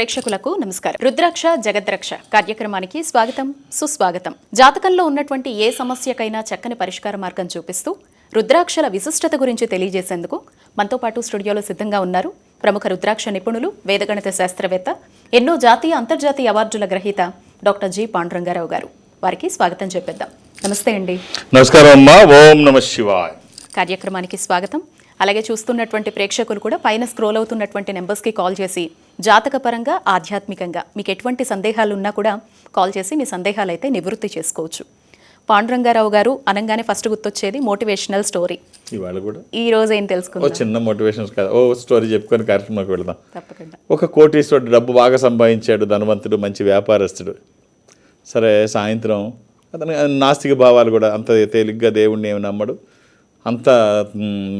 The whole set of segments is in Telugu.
ప్రేక్షకులకు నమస్కారం. రుద్రాక్ష జగద్రక్ష కార్యక్రమానికి స్వాగతం సుస్వాగతం. జాతకంలో ఉన్నటువంటి ఏ సమస్యకైనా చక్కని పరిష్కార మార్గం చూపిస్తూ రుద్రాక్షల విశిష్టత గురించి తెలియజేసేందుకు మనతో పాటు స్టూడియోలో సిద్ధంగా ఉన్నారు ప్రముఖ రుద్రాక్ష నిపుణులు వేదగణిత శాస్త్రవేత్త ఎన్నో జాతీయ అంతర్జాతీయ అవార్డుల గ్రహీత డాక్టర్ జి. పాండురంగారావు గారు. వారికి స్వాగతం చెప్పేద్దాం. నమస్తే అండి. నమస్కారం అమ్మా. ఓం నమ శివాయ్. కార్యక్రమానికి స్వాగతం. అలాగే చూస్తున్నటువంటి ప్రేక్షకులు కూడా పైన స్క్రోల్ అవుతున్నటువంటి నెంబర్స్కి కాల్ చేసి జాతకపరంగా ఆధ్యాత్మికంగా. మీకు ఎటువంటి సందేహాలు ఉన్నా కూడా కాల్ చేసి మీ సందేహాలు అయితే నివృత్తి చేసుకోవచ్చు. పాండురంగారావు గారు అనగానే ఫస్ట్ గుర్తొచ్చేది మోటివేషనల్ స్టోరీ. ఇవాళ కూడా? ఈ రోజు ఏం ఓ తెలుసుకుందాం చిన్న మోటివేషన్స్ కదా ఓ స్టోరీ చెప్పుకొని కార్యక్రమానికి వెళదాం. తప్పకుండా. ఒక కోటీశ్వరుడు డబ్బు బాగా సంపాదించాడు ధనవంతుడు మంచి వ్యాపారస్తుడు. సరే సాయంత్రం అతను నాస్తిక భావాలు కూడా అంత తేలిగ్గా దేవుణ్ణి ఏమి నమ్మడు. అంత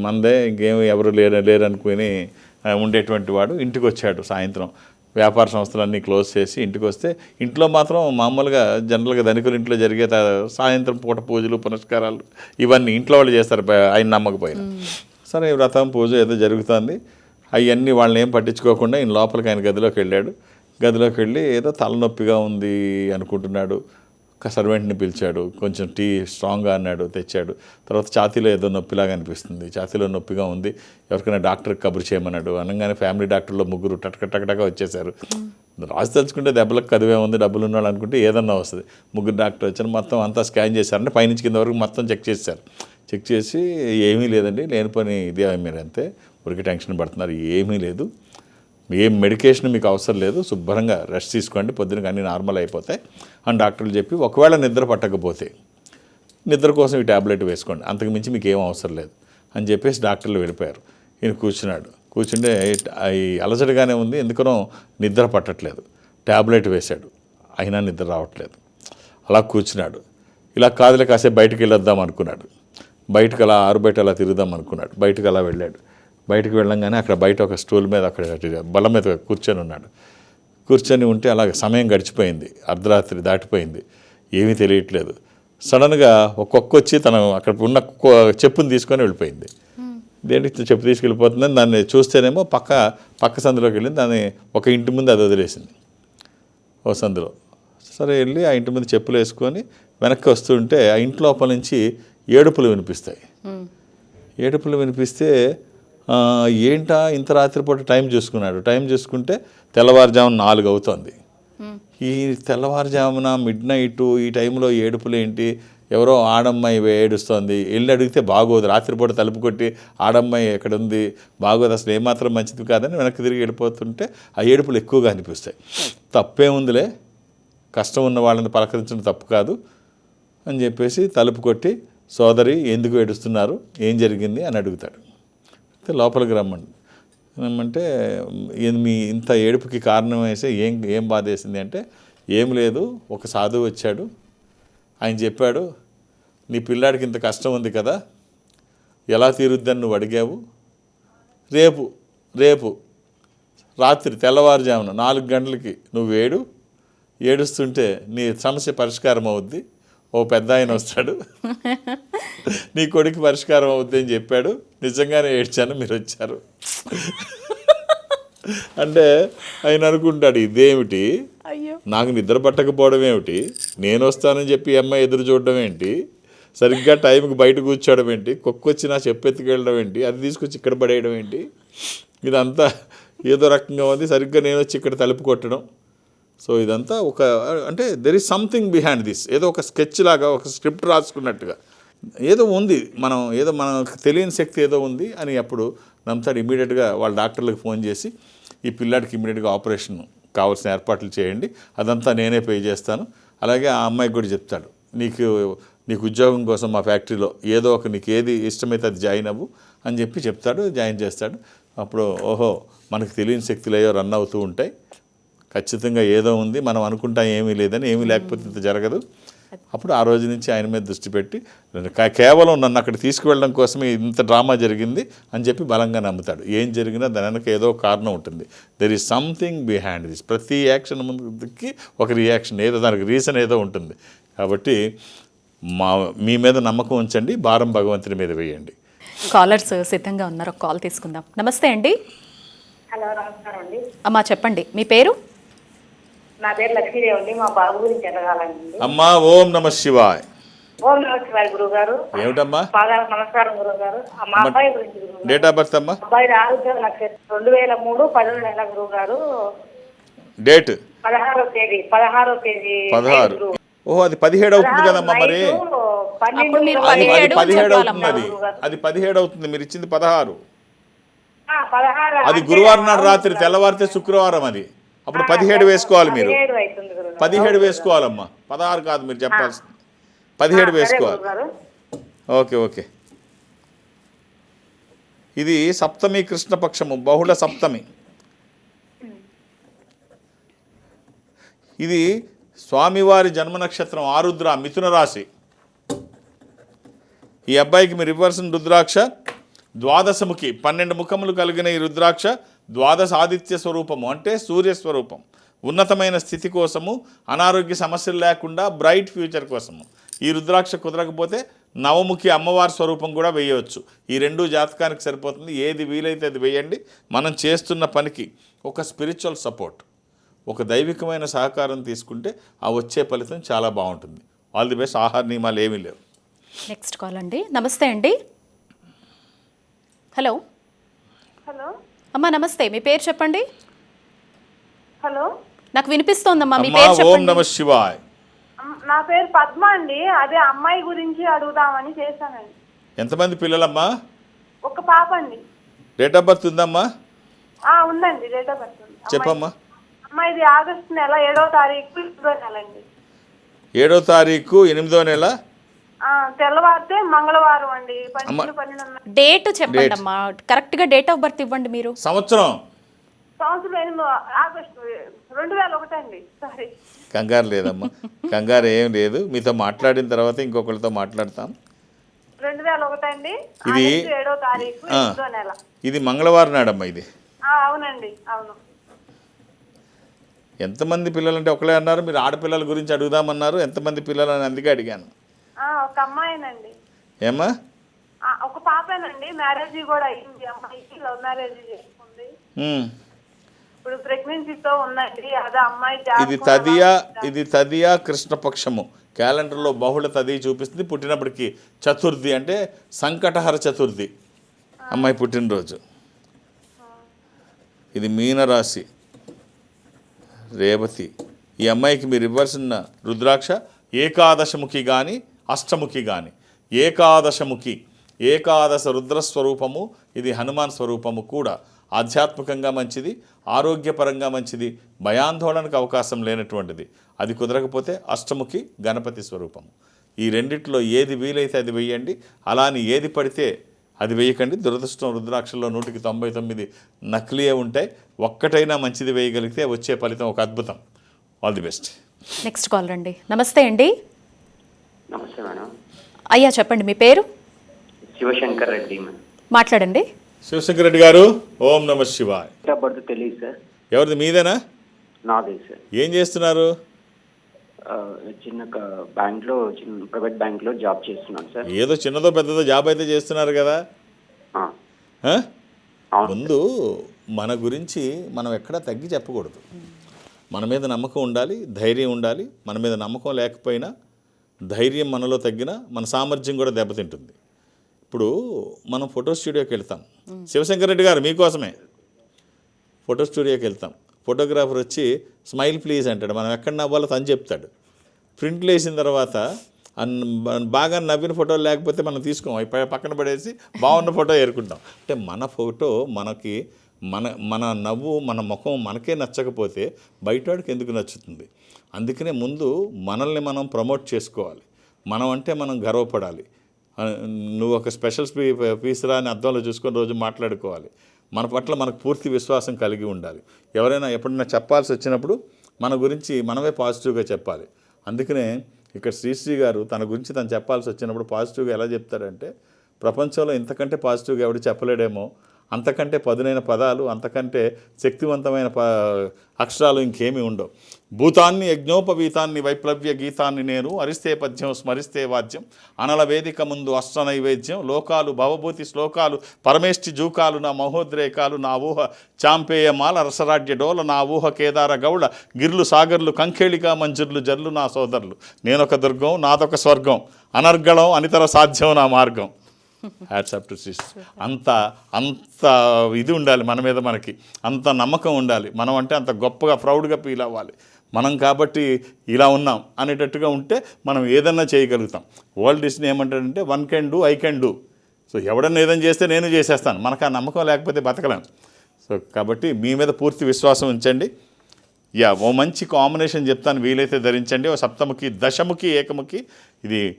మందే ఇంకేం ఎవరు లేరు లేరు అనుకుని ఆ, ఉండేటువంటి వాడు ఇంటికి వచ్చాడు సాయంత్రం. వ్యాపార సంస్థలన్నీ క్లోజ్ చేసి ఇంటికి వస్తే ఇంట్లో మాత్రం మామూలుగా జనరల్గా ధనికుల ఇంట్లో జరిగే సాయంత్రం పూట పూజలు పునస్కారాలు ఇవన్నీ ఇంట్లో వాళ్ళు చేస్తారు ఆయన నమ్మకపోయినా. సరే వ్రతం పూజ ఏదో జరుగుతుంది. అవన్నీ వాళ్ళని ఏం పట్టించుకోకుండా ఈయన లోపలికి ఆయన గదిలోకి వెళ్ళాడు. గదిలోకి వెళ్ళి ఏదో తలనొప్పిగా ఉంది అనుకుంటున్నాడు. ఒక సర్వెంట్ని పిలిచాడు కొంచెం టీ స్ట్రాంగ్గా అన్నాడు తెచ్చాడు. తర్వాత ఛాతీలో ఏదో నొప్పిలాగా అనిపిస్తుంది. ఛాతీలో నొప్పిగా ఉంది. ఎవరికైనా డాక్టర్కి కబురు చేయమన్నాడు. అనగానే ఫ్యామిలీ డాక్టర్లో ముగ్గురు టటక టకటగా వచ్చేసారు రాసి తలుచుకుంటే దెబ్బలకు కదివే ఉంది డబ్బులు ఉన్నాడు అనుకుంటే ఏదన్నా వస్తుంది. ముగ్గురు డాక్టర్ వచ్చారు. మొత్తం అంతా స్కాన్ చేశారంటే పైనుంచి కింద వరకు మొత్తం చెక్ చేశారు చెక్ చేసి ఏమీ లేదండి లేని పని ఇదే మీరు అంతే. ఉరికి టెన్షన్ పడుతున్నారు ఏమీ లేదు. ఏం మెడికేషన్ మీకు అవసరం లేదు శుభ్రంగా రెస్ట్ తీసుకోండి పొద్దున అన్నీ నార్మల్ అయిపోతాయి అని డాక్టర్లు చెప్పి ఒకవేళ నిద్ర పట్టకపోతే నిద్ర కోసం ఈ ట్యాబ్లెట్ వేసుకోండి అంతకు మించి మీకు ఏం అవసరం లేదు అని చెప్పేసి డాక్టర్లు వెళ్ళిపోయారు. ఈయన కూర్చున్నాడు. కూర్చుంటే ఈ అలసటగానే ఉంది ఎందుకనో నిద్ర పట్టట్లేదు. ట్యాబ్లెట్ వేశాడు అయినా నిద్ర రావట్లేదు. అలా కూర్చున్నాడు. ఇలా కాదులే కాసేపు బయటకు వెళ్ళొద్దాం అనుకున్నాడు. బయటకు అలా ఆరు బయట అలా తిరుగుదాం అనుకున్నాడు. బయటకు అలా వెళ్ళాడు. బయటకు వెళ్ళంగానే అక్కడ బయట ఒక స్టూల్ మీద అక్కడ బల్ల మీద కూర్చొని ఉన్నాడు. కూర్చొని ఉంటే అలాగ సమయం గడిచిపోయింది. అర్ధరాత్రి దాటిపోయింది. ఏమీ తెలియట్లేదు. సడన్గా ఒక్కొక్క వచ్చి తను అక్కడ ఉన్న చెప్పుని తీసుకొని వెళ్ళిపోయింది. దేనికి చెప్పు తీసుకెళ్ళిపోతుందని దాన్ని చూస్తేనేమో పక్క పక్క సందులోకి వెళ్ళింది. దాన్ని ఒక ఇంటి ముందు అది వదిలేసింది. ఓ సందులో. సరే వెళ్ళి ఆ ఇంటి ముందు చెప్పులు వేసుకొని వెనక్కి వస్తుంటే ఆ ఇంటి లోపల నుంచి ఏడుపులు వినిపిస్తాయి. ఏడుపులు వినిపిస్తే ఏంటా ఇంత రాత్రిపూట టైం చూసుకున్నాడు? టైం చూసుకుంటే తెల్లవారుజామున నాలుగు అవుతుంది. ఈ తెల్లవారుజామున మిడ్ నైట్ ఈ టైంలో ఏడుపులు ఏంటి? ఎవరో ఆడమ్మాయి ఏడుస్తోంది. వెళ్ళి అడిగితే బాగోదు. రాత్రిపూట తలుపు కొట్టి ఆడమ్మాయి ఎక్కడ ఉంది బాగోదు. అసలు ఏమాత్రం మంచిది కాదని వెనక్కి తిరిగి వెళ్ళిపోతుంటే ఆ ఏడుపులు ఎక్కువగా అనిపిస్తాయి. తప్పే ఉందిలే. కష్టం ఉన్న వాళ్ళని పలకరించడం తప్పు కాదు అని చెప్పేసి తలుపు కొట్టి సోదరి ఎందుకు ఏడుస్తున్నారు? ఏం జరిగింది? అని అడుగుతాడు. అయితే లోపలికి రమ్మండి. రమ్మంటే మీ ఇంత ఏడుపుకి కారణం వేసి ఏం ఏం బాధ వేసింది? అంటే ఏం లేదు ఒక సాధువు వచ్చాడు. ఆయన చెప్పాడు నీ పిల్లాడికి ఇంత కష్టం ఉంది కదా ఎలా తీరుద్దని నువ్వు అడిగావు? రేపు రేపు రాత్రి తెల్లవారుజామున నాలుగు గంటలకి నువ్వు ఏడు ఏడుస్తుంటే నీ సమస్య పరిష్కారం అవుద్ది. ఓ పెద్ద ఆయన వస్తాడు. నీ కొడుకు పరిష్కారం అవుద్ది అని చెప్పాడు. నిజంగానే ఏడ్చాను మీరు వచ్చారు. అంటే ఆయన అనుకుంటాడు ఇదేమిటి? అయ్యో. నాకు నిద్ర పట్టకపోవడం ఏమిటి? నేను వస్తానని చెప్పి అమ్మాయి ఎదురు చూడడం ఏంటి? సరిగ్గా టైంకి బయట కూర్చోవడం ఏంటి? కుక్క వచ్చి నా చెప్పెత్తుకెళ్ళడం ఏంటి? అది తీసుకొచ్చి ఇక్కడ పడేయడం ఏంటి? ఇదంతా ఏదో రకంగా ఉంది. సరిగ్గా నేను వచ్చి ఇక్కడ తలుపు కొట్టడం. సో ఇదంతా ఒక అంటే there is something behind this ఏదో ఒక స్కెచ్ లాగా ఒక స్క్రిప్ట్ రాసుకున్నట్టుగా. ఏదో ఉంది మనం ఏదో మనకు తెలియని శక్తి ఏదో ఉంది అని అప్పుడు నమ్ముతాడు ఇమీడియట్గా వాళ్ళ డాక్టర్లకు ఫోన్ చేసి ఈ పిల్లాడికి ఇమీడియట్గా ఆపరేషన్ కావాల్సిన ఏర్పాట్లు చేయండి అదంతా నేనే పే చేస్తాను. అలాగే ఆ అమ్మాయికి కూడా చెప్తాడు నీకు నీకు ఉద్యోగం కోసం మా ఫ్యాక్టరీలో ఏదో ఒక నీకు ఏది ఇష్టమైతే అది జాయిన్ అవ్వు అని చెప్పి చెప్తాడు జాయిన్ చేస్తాడు. అప్పుడు ఓహో మనకు తెలియని శక్తులు ఏవో రన్ అవుతూ ఉంటాయి. ఖచ్చితంగా ఏదో ఉంది మనం అనుకుంటాం ఏమీ లేదని ఏమీ లేకపోతే ఇంత జరగదు. అప్పుడు ఆ రోజు నుంచి ఆయన మీద దృష్టి పెట్టి కేవలం నన్ను అక్కడ తీసుకువెళ్ళడం కోసమే ఇంత డ్రామా జరిగింది అని చెప్పి బలంగా నమ్ముతాడు. ఏం జరిగినా దాని వెనక ఏదో కారణం ఉంటుంది. There is something behind this ప్రతి యాక్షన్ ముందుకి ఒక రియాక్షన్ ఏదో దానికి రీజన్ ఏదో ఉంటుంది. కాబట్టి మా మీ మీద నమ్మకం ఉంచండి భారం భగవంతుని మీద వేయండి. కాలర్స్ సిద్ధంగా ఉన్నారు. ఒక కాల్ తీసుకుందాం. నమస్తే అండి. హలో నమస్కారం అండి. అమ్మా చెప్పండి. మీ పేరు? నా పేరు లక్ష్మీదేవి అండి. మా బాబు గురించి ఎదగాలండి. అమ్మా ఓం నమ శివాయ్. ఓం నమస్కారం గురువు గారు ఏమిటమ్మా? బాగా నమస్కారం గురువు గారు మా అబ్బాయి గురించి డేట్ ఆఫ్ బర్త్ అమ్మా? అబ్బాయి ఆరోగ్య నక్షత్రం రెండు వేల మూడు పదకొండు నెలల గురువు గారు డేట్ పదహారో తేదీ పదహారో. తేదీ పదహారు. ఓహో అది పదిహేడు అవుతుంది కదమ్మా మరి. పదిహేడు. అవుతుంది అది. అది పదిహేడు అవుతుంది. మీరు ఇచ్చింది పదహారు. అది గురువారం నాడు రాత్రి తెల్లవారితే శుక్రవారం అది. అప్పుడు పదిహేడు వేసుకోవాలి మీరు. పదిహేడు వేసుకోవాలమ్మా. పదహారు కాదు మీరు చెప్పాల్సింది పదిహేడు వేసుకోవాలి. Okay okay. ఇది సప్తమి కృష్ణపక్షము బహుళ సప్తమి. ఇది స్వామివారి జన్మ నక్షత్రం ఆరుద్ర మిథున రాశి. ఈ అబ్బాయికి మీరు ఇవ్వాల్సిన రుద్రాక్ష ద్వాదశముఖి పన్నెండు ముఖములు కలిగిన ఈ రుద్రాక్ష ద్వాదశ ఆదిత్య స్వరూపము అంటే సూర్య స్వరూపం ఉన్నతమైన స్థితి కోసము అనారోగ్య సమస్యలు లేకుండా బ్రైట్ ఫ్యూచర్ కోసము. ఈ రుద్రాక్ష కుదరకపోతే నవముఖి అమ్మవారి స్వరూపం కూడా వేయవచ్చు. ఈ రెండు జాతకానికి సరిపోతుంది. ఏది వీలైతే అది వేయండి. మనం చేస్తున్న పనికి ఒక స్పిరిచువల్ సపోర్ట్ ఒక దైవికమైన సహకారం తీసుకుంటే ఆ వచ్చే ఫలితం చాలా బాగుంటుంది. ఆల్ ది బెస్ట్ ఆహార నియమాలు ఏమీ లేవు. నెక్స్ట్ కాల్ అండి. నమస్తే అండి. హలో హలో అమ్మా నమస్తే. మీ పేరు చెప్పండి? హలో? నాకు వినిపిస్తోందమ్మా మీ పేరు ఓం చెప్పండి. నమ శివాయ్. నా పేరు పద్మ అండి. అదే అమ్మాయి గురించి అడుగుదామని చేశానండి. ఎంతమంది పిల్లలమ్మా? ఒక పాప అండి. డేట్ ఆఫ్ బర్త్ ఉందమ్మా? ఆ, ఉందండి డేట్ ఆఫ్ బర్త్ ఉంది. చెప్పమ్మా. అమ్మాయిది ఆగస్టు నెల ఏడో తారీఖు ఇరవై నెల అండి. ఏడో తారీఖు ఎనిమిదో నెల తెల్లవారితే మంగళవారం అండి. పన్నెండు పన్నెండు ఉన్న- డేట్ చెప్పండి అమ్మా. కరెక్ట్గా డేట్ ఆఫ్ బర్త్ ఇవ్వండి మీరు. సంవత్సరం? సంవత్సరం ఎనిమిది ఆగస్టు రెండు వేల ఒకటి అండి. సారీ కంగారు లేదమ్మా. కంగారు ఏం లేదు. మీతో మాట్లాడిన తర్వాత ఇంకొకరితో మాట్లాడతాం. రెండు వేల ఒకటి అండి. ఇది- ఆగస్టు ఏడో తారీఖు. ఎనిమిదో నెల. ఇది మంగళవారం నాడమ్మా ఇది. ఆ, అవునండి. అవును. ఎంతమంది పిల్లలు అంటే ఒకలే అన్నారు. మీరు ఆడపిల్లల గురించి అడుగుదామన్నారు. ఎంతమంది పిల్లలు అని అందుకే అడిగాను. ఒక అమ్మాయినండి. ఏమ్మా? ఒక పాపేనండి. మ్యారేజ్ కూడా అయింది. అమ్మాయికి లవ్ మ్యారేజ్ చేసుకుంది. ఇప్పుడు ప్రెగ్నెన్సీతో ఉందండి. అదే అమ్మాయి ఇది తదియా ఇది తదియా కృష్ణపక్షము. క్యాలెండర్లో బహుళ తది చూపిస్తుంది. పుట్టినప్పటికి చతుర్థి అంటే సంకటహర చతుర్థి. అమ్మాయి పుట్టినరోజు. ఇది మీనరాశి. రేవతి. ఈ అమ్మాయికి మీరు ఇవ్వాల్సిన రుద్రాక్ష ఏకాదశముఖి కానీ అష్టముఖి కానీ ఏకాదశముఖి ఏకాదశ రుద్రస్వరూపము ఇది హనుమాన్ స్వరూపము కూడా ఆధ్యాత్మికంగా మంచిది ఆరోగ్యపరంగా మంచిది భయాందోళనకు అవకాశం లేనటువంటిది. అది కుదరకపోతే అష్టముఖి గణపతి స్వరూపము. ఈ రెండిట్లో ఏది వీలైతే అది వేయండి అలా అని ఏది పడితే అది వేయకండి దురదృష్టం రుద్రాక్షల్లో నూటికి తొంభై తొమ్మిది నకిలీయే ఉంటాయి. ఒక్కటైనా మంచిది వేయగలిగితే వచ్చే ఫలితం ఒక అద్భుతం. All the best next call రండి. నమస్తే అండి. నమస్తే మేడం. అయ్యా చెప్పండి మీ పేరు? శివశంకర్ రెడ్డి మాట్లాడండి. శివశంకర్ రెడ్డి గారు ఓం నమ శివాయ్. బర్త్ తెలియదు సార్. ఎవరిది మీదేనా? నాదే సార్. ఏం చేస్తున్నారు? ఆ, చిన్న బ్యాంక్లో చిన్న ప్రైవేట్ బ్యాంక్లో జాబ్ చేస్తున్నాను సార్. ఏదో చిన్నదో పెద్దదో జాబ్ అయితే చేస్తున్నారు కదా. ఆ, ఆ? అవును ముందు మన గురించి మనం ఎక్కడా తగ్గి చెప్పకూడదు. మన మీద నమ్మకం ఉండాలి ధైర్యం ఉండాలి. మన మీద నమ్మకం లేకపోయినా ధైర్యం మనలో తగ్గిన మన సామర్థ్యం కూడా దెబ్బతింటుంది. ఇప్పుడు మనం ఫోటో స్టూడియోకి వెళ్తాం. శివశంకర్ రెడ్డి గారు మీకోసమే. ఫోటో స్టూడియోకి వెళ్తాం. ఫోటోగ్రాఫర్ వచ్చి స్మైల్ ప్లీజ్ అంటాడు. మనం ఎక్కడ నవ్వాలో తను చెప్తాడు. ప్రింట్లు వేసిన తర్వాత అన్- బాగా నవ్విన ఫోటోలు లేకపోతే మనం తీసుకోం. పక్కన పడేసి బాగున్న ఫోటో ఏరుకుంటాం. అంటే మన ఫోటో మనకి మన మన నవ్వు మన ముఖం మనకే నచ్చకపోతే బయటవాడికి ఎందుకు నచ్చుతుంది? అందుకనే ముందు మనల్ని మనం ప్రమోట్ చేసుకోవాలి. మనం అంటే మనం గర్వపడాలి. నువ్వు ఒక స్పెషల్ స్పీ పీస్రా అని అర్థంలో చూసుకొని రోజు మాట్లాడుకోవాలి. మన పట్ల మనకు పూర్తి విశ్వాసం కలిగి ఉండాలి. ఎవరైనా ఎప్పుడైనా చెప్పాల్సి వచ్చినప్పుడు మన గురించి మనమే పాజిటివ్గా చెప్పాలి. అందుకనే ఇక్కడ శ్రీశ్రీ గారు తన గురించి తను చెప్పాల్సి వచ్చినప్పుడు పాజిటివ్గా ఎలా చెప్తాడంటే ప్రపంచంలో ఇంతకంటే పాజిటివ్గా ఎవడు చెప్పలేడేమో అంతకంటే పదునైన పదాలు అంతకంటే శక్తివంతమైన ప అక్షరాలు ఇంకేమీ ఉండవు. భూతాన్ని యజ్ఞోపవీతాన్ని వైప్లవ్య గీతాన్ని నేను అరిస్తే పద్యం స్మరిస్తే వాద్యం అనల వేదిక ముందు అష్ట నైవేద్యం లోకాలు భవభూతి శ్లోకాలు పరమేష్టి జూకాలు నా మహోద్రేకాలు నా ఊహ చాంపేయమాల రసరాజ్య డోల నా ఊహ కేదార గౌడ గిర్లు సాగర్లు కంఖేళిక మంజుర్లు జర్లు నా సోదరులు. నేనొక దుర్గం నాదొక స్వర్గం. అనర్గళం అనితర సాధ్యం నా మార్గం. హ్యాట్సప్ టు సిస్ అంత అంత ఇది ఉండాలి మన మీద మనకి. అంత నమ్మకం ఉండాలి. మనం అంటే అంత గొప్పగా ప్రౌడ్గా ఫీల్ అవ్వాలి. మనం కాబట్టి ఇలా ఉన్నాం అనేటట్టుగా ఉంటే మనం ఏదన్నా చేయగలుగుతాం. వరల్డ్ డిస్ని ఏమంటాడంటే one can do I can do so ఎవడన్నా ఏదైనా చేస్తే నేను చేసేస్తాను. మనకు ఆ నమ్మకం లేకపోతే బతకలేం. సో కాబట్టి మీ మీద పూర్తి విశ్వాసం ఉంచండి. యా ఓ మంచి కాంబినేషన్ చెప్తాను. వీలైతే ధరించండి. ఓ సప్తముఖి దశముఖి ఏకముఖి. ఇది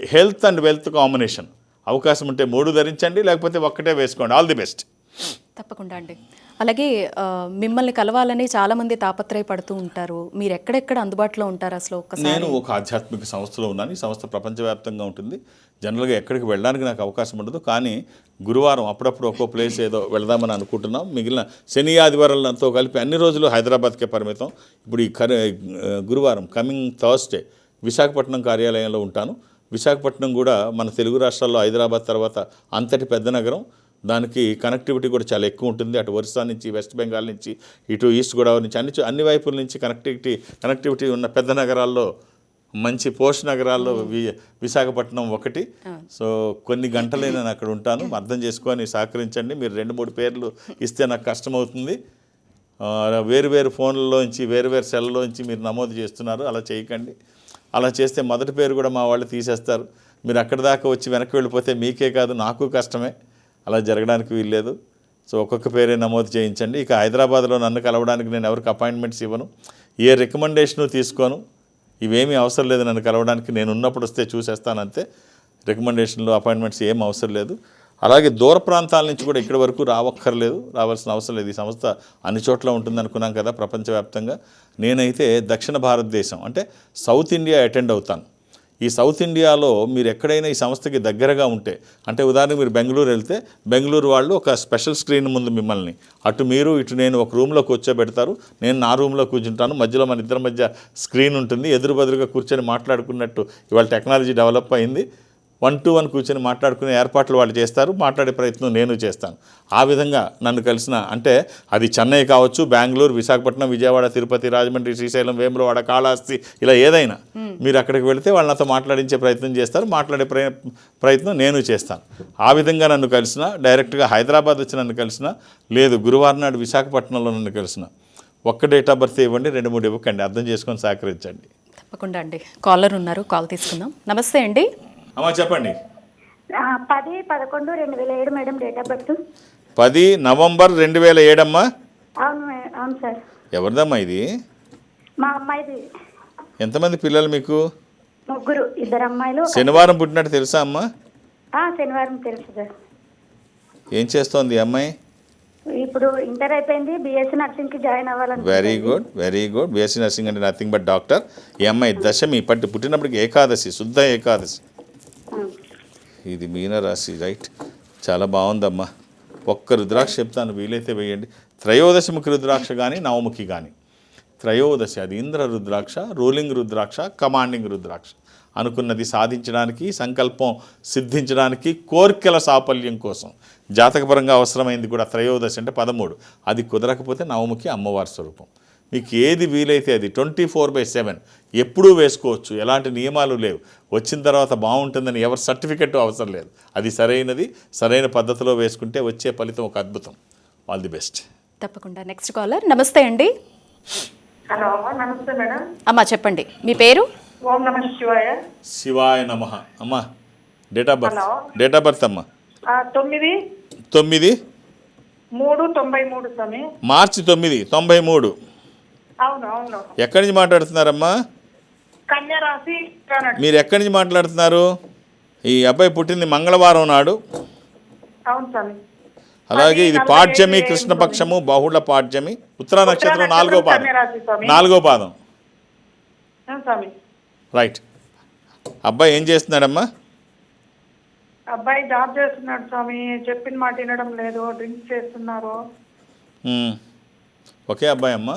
హెల్త్ అండ్ వెల్త్ కాంబినేషన్ అవకాశం ఉంటే మూడు ధరించండి లేకపోతే ఒక్కటే వేసుకోండి. ఆల్ ది బెస్ట్ తప్పకుండా అండి. అలాగే మిమ్మల్ని కలవాలని చాలా మంది తాపత్రయపడుతూ ఉంటారు. మీరు ఎక్కడెక్కడ అందుబాటులో ఉంటారు అసలు నేను ఒక ఆధ్యాత్మిక సంస్థలో ఉన్నాను. ఈ సంస్థ ప్రపంచవ్యాప్తంగా ఉంటుంది. జనరల్గా ఎక్కడికి వెళ్ళడానికి నాకు అవకాశం ఉండదు. కానీ గురువారం అప్పుడప్పుడు ఒక్కో ప్లేస్ ఏదో వెళదామని అనుకుంటున్నాం. మిగిలిన శని ఆదివారాలతో కలిపి అన్ని రోజులు హైదరాబాద్కే పరిమితం. ఇప్పుడు ఈ గురువారం కమింగ్ థర్స్డే విశాఖపట్నం కార్యాలయంలో ఉంటాను. విశాఖపట్నం కూడా మన తెలుగు రాష్ట్రాల్లో హైదరాబాద్ తర్వాత అంతటి పెద్ద నగరం. దానికి కనెక్టివిటీ కూడా చాలా ఎక్కువ ఉంటుంది. అటు ఒరిస్సా నుంచి వెస్ట్ బెంగాల్ నుంచి ఇటు ఈస్ట్ గోదావరి నుంచి అన్ని అన్ని వైపుల నుంచి కనెక్టివిటీ కనెక్టివిటీ ఉన్న పెద్ద నగరాల్లో మంచి పోష్ నగరాల్లో వి విశాఖపట్నం ఒకటి. సో కొన్ని గంటలే నేను అక్కడ ఉంటాను. అర్థం చేసుకొని సహకరించండి. మీరు రెండు మూడు పేర్లు ఇస్తే నాకు కష్టమవుతుంది. వేరు వేరు ఫోన్లలోంచి వేరు వేరు సెల్లోంచి మీరు నమోదు చేస్తున్నారు. అలా చేయకండి. అలా చేస్తే మొదటి పేరు కూడా మా వాళ్ళు తీసేస్తారు. మీరు అక్కడి దాకా వచ్చి వెనక్కి వెళ్ళిపోతే మీకే కాదు నాకు కష్టమే. అలా జరగడానికి వీల్లేదు. సో ఒక్కొక్క పేరే నమోదు చేయించండి. ఇక హైదరాబాద్లో నన్ను కలవడానికి నేను ఎవరికి అపాయింట్మెంట్స్ ఇవ్వను. ఏ రికమెండేషను తీసుకోను. ఇవేమీ అవసరం లేదు నన్ను కలవడానికి. నేను ఉన్నప్పుడు వస్తే చూసేస్తాను అంతే. రికమెండేషన్లు అపాయింట్మెంట్స్ ఏం అవసరం లేదు. అలాగే దూర ప్రాంతాల నుంచి కూడా ఇక్కడి వరకు రావక్కర్లేదు రావాల్సిన అవసరం లేదు. ఈ సంస్థ అన్ని చోట్ల ఉంటుంది అనుకున్నాం కదా ప్రపంచవ్యాప్తంగా. నేనైతే దక్షిణ భారతదేశం అంటే సౌత్ ఇండియా అటెండ్ అవుతాను. ఈ సౌత్ ఇండియాలో మీరు ఎక్కడైనా ఈ సంస్థకి దగ్గరగా ఉంటే అంటే ఉదాహరణకు మీరు బెంగళూరు వెళ్తే బెంగళూరు వాళ్ళు ఒక స్పెషల్ స్క్రీన్ ముందు మిమ్మల్ని అటు మీరు ఇటు నేను ఒక రూమ్లో కూర్చోబెడతారు నేను నా రూమ్లో కూర్చుంటాను మధ్యలో మన ఇద్దరి మధ్య స్క్రీన్ ఉంటుంది ఎదురు బదురుగా కూర్చొని మాట్లాడుకున్నట్టు ఇవాళ టెక్నాలజీ డెవలప్ అయింది. వన్ టు వన్ కూర్చొని మాట్లాడుకునే ఏర్పాట్లు వాళ్ళు చేస్తారు మాట్లాడే ప్రయత్నం నేను చేస్తాను. ఆ విధంగా నన్ను కలిసిన అంటే అది చెన్నై కావచ్చు బెంగళూరు విశాఖపట్నం విజయవాడ తిరుపతి రాజమండ్రి శ్రీశైలం వేములవాడ కాళహస్తి ఇలా ఏదైనా మీరు అక్కడికి వెళితే వాళ్ళు నాతో మాట్లాడించే ప్రయత్నం చేస్తారు మాట్లాడే ప్రయ ప్రయత్నం నేను చేస్తాను. ఆ విధంగా నన్ను కలిసిన డైరెక్ట్గా హైదరాబాద్ వచ్చి నన్ను కలిసిన లేదు గురువారం నాడు విశాఖపట్నంలో నన్ను కలిసిన ఒక్క డేట్ ఆఫ్ బర్త్ ఇవ్వండి రెండు మూడు ఇవ్వకండి అర్థం చేసుకొని సహకరించండి. తప్పకుండా అండి. కాలర్ ఉన్నారు కాల్ తీసుకుందాం. నమస్తే అండి. అమ్మా చెప్పండి. పది పదకొండు రెండు వేల ఏడు మేడం డేట్ ఆఫ్ బర్త్. పది నవంబర్ రెండు వేల ఏడమ్మా? అవును మే- అవును సార్. ఎవరిదమ్మా ఇది? మా అమ్మాయిది. ఎంతమంది పిల్లలు మీకు? ముగ్గురు ఇద్దరు అమ్మాయిలు ఒక- శనివారం పుట్టినట్టు తెలుసా అమ్మా? ఆ, శనివారం తెలుసు సార్. ఏం చేస్తోంది ఈ అమ్మాయి? ఇప్పుడు ఇంటర్ అయిపోయింది బీఎస్సీ నర్సింగ్కి జాయిన్ అవ్వాలని very good very good BSc nursing అంటే నథింగ్ బట్ డాక్టర్ ఈ అమ్మాయి దశమి పట్టి పుట్టినప్పటికి ఏకాదశి శుద్ధ ఏకాదశి. ఇది మీనరాశి రైట్ చాలా బాగుందమ్మా. ఒక్క రుద్రాక్ష చెప్తాను వీలైతే వేయండి. త్రయోదశముఖి రుద్రాక్ష కానీ నవముఖి కానీ త్రయోదశి అది ఇంద్ర రుద్రాక్ష రూలింగ్ రుద్రాక్ష కమాండింగ్ రుద్రాక్ష. అనుకున్నది సాధించడానికి సంకల్పం సిద్ధించడానికి కోర్కెల సాఫల్యం కోసం. జాతకపరంగా అవసరమైంది కూడా త్రయోదశి అంటే పదమూడు. అది కుదరకపోతే నవముఖి అమ్మవారి స్వరూపం. మీకు ఏది వీలైతే అది ట్వంటీ ఫోర్ బై సెవెన్ ఎప్పుడూ వేసుకోవచ్చు. ఎలాంటి నియమాలు లేవు. వచ్చిన తర్వాత బాగుంటుందని ఎవరి సర్టిఫికెట్ అవసరం లేదు. అది సరైనది సరైన పద్ధతిలో వేసుకుంటే వచ్చే ఫలితం ఒక అద్భుతం. All the best. తప్పకుండా. నెక్స్ట్ కాలర్ నమస్తే అండి. హలో నమస్తే మేడం. అమ్మా చెప్పండి. మీ పేరు? ఓం నమ శివాయ. శివాయ నమ. అమ్మా date of birth. Date of birth అమ్మా. తొమ్మిది. తొమ్మిది? మూడు తొంభై మూడు స్వామి. మార్చి తొమ్మిది తొంభై మూడు. అవును అవును. ఎక్కడి నుంచి మాట్లాడుతున్నారమ్మా. మీరు ఎక్కడి నుంచి మాట్లాడుతున్నారు? ఈ అబ్బాయి పుట్టింది మంగళవారం నాడు. అవును స్వామి. అలాగే ఇది ఐదు కృష్ణపక్షము బహుళ పాడ్యమి ఉత్తరా నక్షత్రం నాలుగో పాదం. నాలుగో పాదం. రైట్. అబ్బాయి ఏం చేస్తున్నాడమ్మా? అబ్బాయి జాబ్ చేస్తున్నాడు స్వామి. చెప్పిన మాట వినడం లేదు. డ్రింక్స్ చేస్తున్నారు. ఒకే అబ్బాయి అమ్మ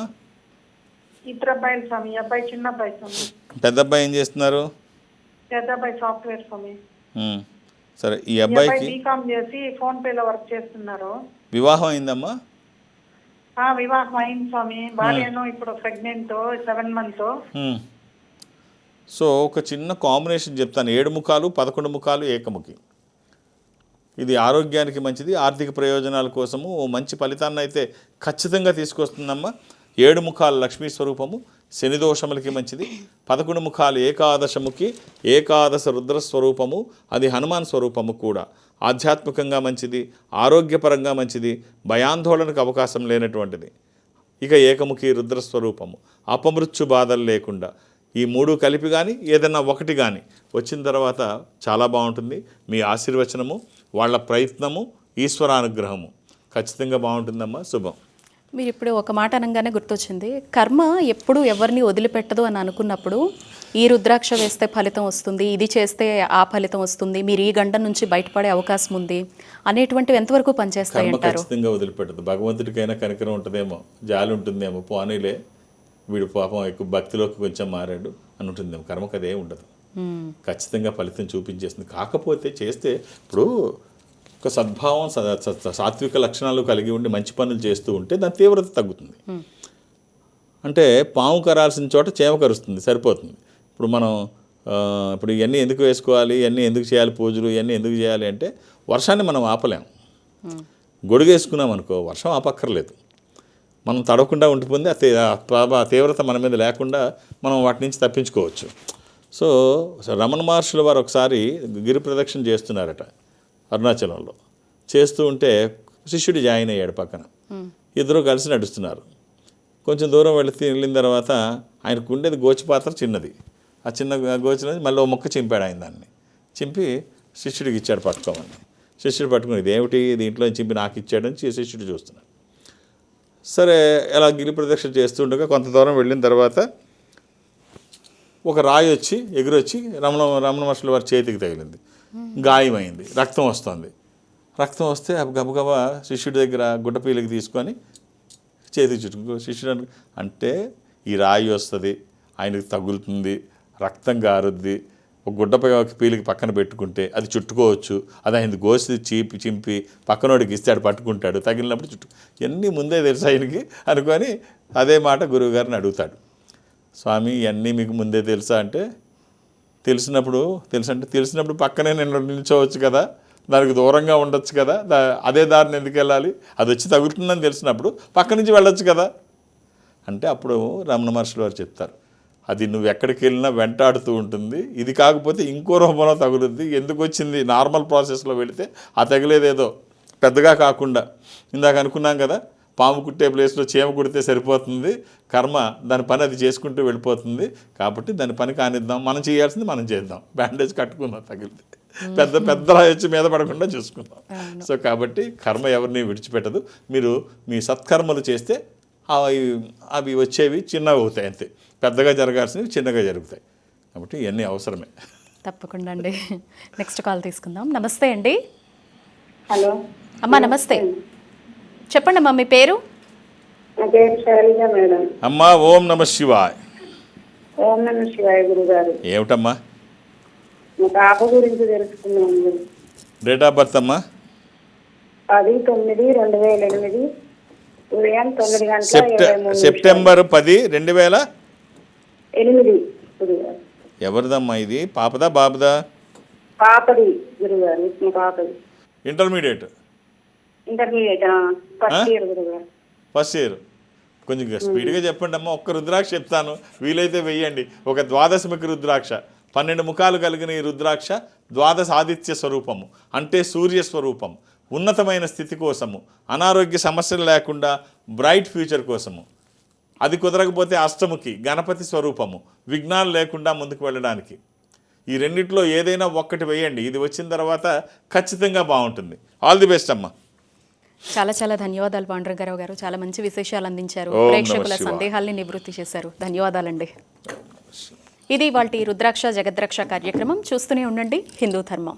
ఇద్దరు అబ్బాయిలు స్వామి అబ్బాయి చిన్న అబ్బాయి స్వామి. పెద్ద అబ్బాయి ఏం చేస్తున్నారు? పెద్ద అబ్బాయి సాఫ్ట్వేర్ స్వామి. ఉమ్. సరే ఈ అబ్బాయి అబ్బాయికి బీకామ్ చేసి ఫోన్ పేలో వర్క్ చేస్తున్నారు. వివాహం అయిందమ్మా? ఆ వివాహం అయింది స్వామి. భార్యను ఇప్పుడు pregnant seven month. Um. So ఒక చిన్న కాంబినేషన్ చెప్తాను. ఏడు ముఖాలు పదకొండు ముఖాలు ఏకముఖి. ఇది ఆరోగ్యానికి మంచిది ఆర్థిక ప్రయోజనాల కోసము ఓ మంచి ఫలితాన్ని అయితే ఖచ్చితంగా తీసుకొస్తుందమ్మా. ఏడు ముఖాలు లక్ష్మీ స్వరూపము శనిదోషములకి మంచిది. పదకొండు ముఖాలు ఏకాదశముకి ఏకాదశ రుద్ర స్వరూపము అది హనుమాన్ స్వరూపము కూడా. ఆధ్యాత్మికంగా మంచిది ఆరోగ్యపరంగా మంచిది భయాందోళనకు అవకాశం లేనటువంటిది. ఇక ఏకముఖి రుద్ర స్వరూపము అపమృత్యు బాధలు లేకుండా. ఈ మూడు కలిపి కానీ ఏదైనా ఒకటి కానీ వచ్చిన తర్వాత చాలా బాగుంటుంది. మీ ఆశీర్వచనము వాళ్ళ ప్రయత్నము ఈశ్వరానుగ్రహము. ఖచ్చితంగా బాగుంటుందమ్మా. శుభం. మీరు ఇప్పుడు ఒక మాట అనగానే గుర్తొచ్చింది. కర్మ ఎప్పుడు ఎవరిని వదిలిపెట్టదు అని అనుకున్నప్పుడు ఈ రుద్రాక్ష వేస్తే ఫలితం వస్తుంది ఇది చేస్తే ఆ ఫలితం వస్తుంది మీరు ఈ గంట నుంచి బయటపడే అవకాశం ఉంది అనేటువంటివి ఎంతవరకు పనిచేస్తాయి కర్మ అంటారు? ఖచ్చితంగా వదిలిపెట్టదు. భగవంతుడికైనా కనికరం ఉంటుందేమో జాలి ఉంటుందేమో పోనీలే వీడు పాపం ఎక్కువ భక్తిలోకి కొంచెం మారాడు అని ఉంటుందేమో కర్మకు అదే ఉండదు ఖచ్చితంగా ఫలితం చూపించేస్తుంది. కాకపోతే చేస్తే ఇప్పుడు ఒక సద్భావం సాత్విక లక్షణాలు కలిగి ఉండి మంచి పనులు చేస్తూ ఉంటే దాని తీవ్రత తగ్గుతుంది. అంటే పాము కరాల్సిన చోట చేమ కరుస్తుంది సరిపోతుంది. ఇప్పుడు మనం ఇప్పుడు ఇవన్నీ ఎందుకు వేసుకోవాలి ఇవన్నీ ఎందుకు చేయాలి పూజలు ఇవన్నీ ఎందుకు చేయాలి అంటే వర్షాన్ని మనం ఆపలేం. గొడుగు వేసుకున్నాం అనుకో వర్షం ఆపక్కర్లేదు. మనం తడవకుండా ఉండిపోయింది ఆ తీవ్రత మన మీద లేకుండా మనం వాటి నుంచి తప్పించుకోవచ్చు. సో రమణ మహర్షుల వారు ఒకసారి గిరి ప్రదక్షిణ చేస్తున్నారట. అరుణాచలంలో. చేస్తూ ఉంటే శిష్యుడు జాయిన్ అయ్యాడు పక్కన. ఇద్దరు కలిసి నడుస్తున్నారు. కొంచెం దూరం వెళితే వెళ్ళిన తర్వాత ఆయనకు ఉండేది గోచి పాత్ర చిన్నది. ఆ చిన్న గోచిన మళ్ళీ ఓ మొక్క చింపాడు ఆయన దాన్ని. చింపి శిష్యుడికి ఇచ్చాడు పట్టుకోమని. శిష్యుడు పట్టుకుని ఇదేమిటి? దీంట్లో చింపి నాకు ఇచ్చాడని శిష్యుడు చూస్తున్నాడు. సరే ఇలా గిరి ప్రదక్షిణ చేస్తుండగా కొంత దూరం వెళ్ళిన తర్వాత ఒక రాయి వచ్చి ఎగురొచ్చి రమణ రమణ మహర్షుల వారి చేతికి తగిలింది. గాయమైంది. రక్తం వస్తుంది. రక్తం వస్తే అప్పుడు గబగబా శిష్యుడి దగ్గర గుడ్డపీలకి తీసుకొని చేతి చుట్టుకో శిష్యుడు అంటే ఈ రాయి వస్తుంది ఆయనకి తగులుతుంది రక్తం గారుద్ది ఒక గుడ్డపై ఒక పీలికి పక్కన పెట్టుకుంటే అది చుట్టుకోవచ్చు. అది ఆయన గోసి చీపి చింపి పక్కనోడికి ఇస్తాడు పట్టుకుంటాడు. తగిలినప్పుడు చుట్టు ఇవన్నీ ముందే తెలుసు ఆయనకి అనుకొని అదే మాట గురువుగారిని అడుగుతాడు. స్వామి ఇవన్నీ మీకు ముందే తెలుసా? అంటే తెలిసినప్పుడు తెలుసు అంటే తెలిసినప్పుడు పక్కనే నేను నిల్చోవచ్చు కదా దానికి దూరంగా ఉండొచ్చు కదా దా అదే దారిని ఎందుకు వెళ్ళాలి? అది వచ్చి తగులుతుందని తెలిసినప్పుడు పక్క నుంచి వెళ్ళొచ్చు కదా. అంటే అప్పుడు రమణ మహర్షులు వారు చెప్తారు అది నువ్వు ఎక్కడికి వెళ్ళినా వెంటాడుతూ ఉంటుంది ఇది కాకపోతే ఇంకో రూపంలో తగులుద్ది ఎందుకు వచ్చింది? నార్మల్ ప్రాసెస్లో వెళితే ఆ తగిలేదేదో పెద్దగా కాకుండా. ఇందాక అనుకున్నాం కదా పాము కుట్టే ప్లేస్లో చీమ కుడితే సరిపోతుంది. కర్మ దాని పని అది చేసుకుంటూ వెళ్ళిపోతుంది. కాబట్టి దాని పని కానిద్దాం. మనం చేయాల్సింది మనం చేద్దాం. బ్యాండేజ్ కట్టుకుందాం తగిలితే. పెద్ద పెద్ద రాయి వచ్చి మీద పడకుండా చూసుకుందాం. సో కాబట్టి కర్మ ఎవరిని విడిచిపెట్టదు. మీరు మీ సత్కర్మలు చేస్తే అవి అవి వచ్చేవి చిన్నవి అవుతాయి అంతే. పెద్దగా జరగాల్సినవి చిన్నగా జరుగుతాయి. కాబట్టి ఇవన్నీ అవసరమే. తప్పకుండా అండి. నెక్స్ట్ కాల్ తీసుకుందాం. నమస్తే అండి. హలో. అమ్మా నమస్తే. చెప్పండి అమ్మా మీ పేరు? అమ్మా ఓం నమ శివాయ్. ఓం నమ శివాయ గురుగారు. ఏమిటమ్మా? పాప గురించి తెలుసుకున్నాము డేట్ ఆఫ్ బర్త్ అమ్మా? పది తొమ్మిది రెండు వేల ఎనిమిది. ఉదయం తొమ్మిది గంటల. సెప్టెంబర్ పది రెండు వేల? ఎనిమిది ఎవరిదమ్మా ఇది? పాపదా బాబుదా? పాపది గురుగారు పాపది. Intermediate intermediate first year first year కొంచెం స్పీడ్గా చెప్పండి అమ్మా ఒక్క రుద్రాక్ష చెప్తాను. వీలైతే వెయ్యండి. ఒక ద్వాదశమికి రుద్రాక్ష. పన్నెండు ముఖాలు కలిగిన ఈ రుద్రాక్ష ద్వాదశ ఆదిత్య స్వరూపము. అంటే సూర్య స్వరూపం. ఉన్నతమైన స్థితి కోసము. అనారోగ్య సమస్యలు లేకుండా బ్రైట్ ఫ్యూచర్ కోసము. అది కుదరకపోతే అష్టముకి గణపతి స్వరూపము. విఘ్నాలు లేకుండా ముందుకు వెళ్ళడానికి. ఈ రెండిట్లో ఏదైనా ఒక్కటి వేయండి ఇది వచ్చిన తర్వాత ఖచ్చితంగా బాగుంటుంది. ఆల్ ది బెస్ట్ అమ్మా. చాలా చాలా ధన్యవాదాలు పాండురంగారావు గారు. చాలా మంచి విశేషాలు అందించారు. ప్రేక్షకుల సందేహాల్ని నివృత్తి చేశారు. ధన్యవాదాలండి. ఇది వాటి రుద్రాక్ష జగద్రాక్ష కార్యక్రమం. చూస్తూనే ఉండండి. హిందూ ధర్మం.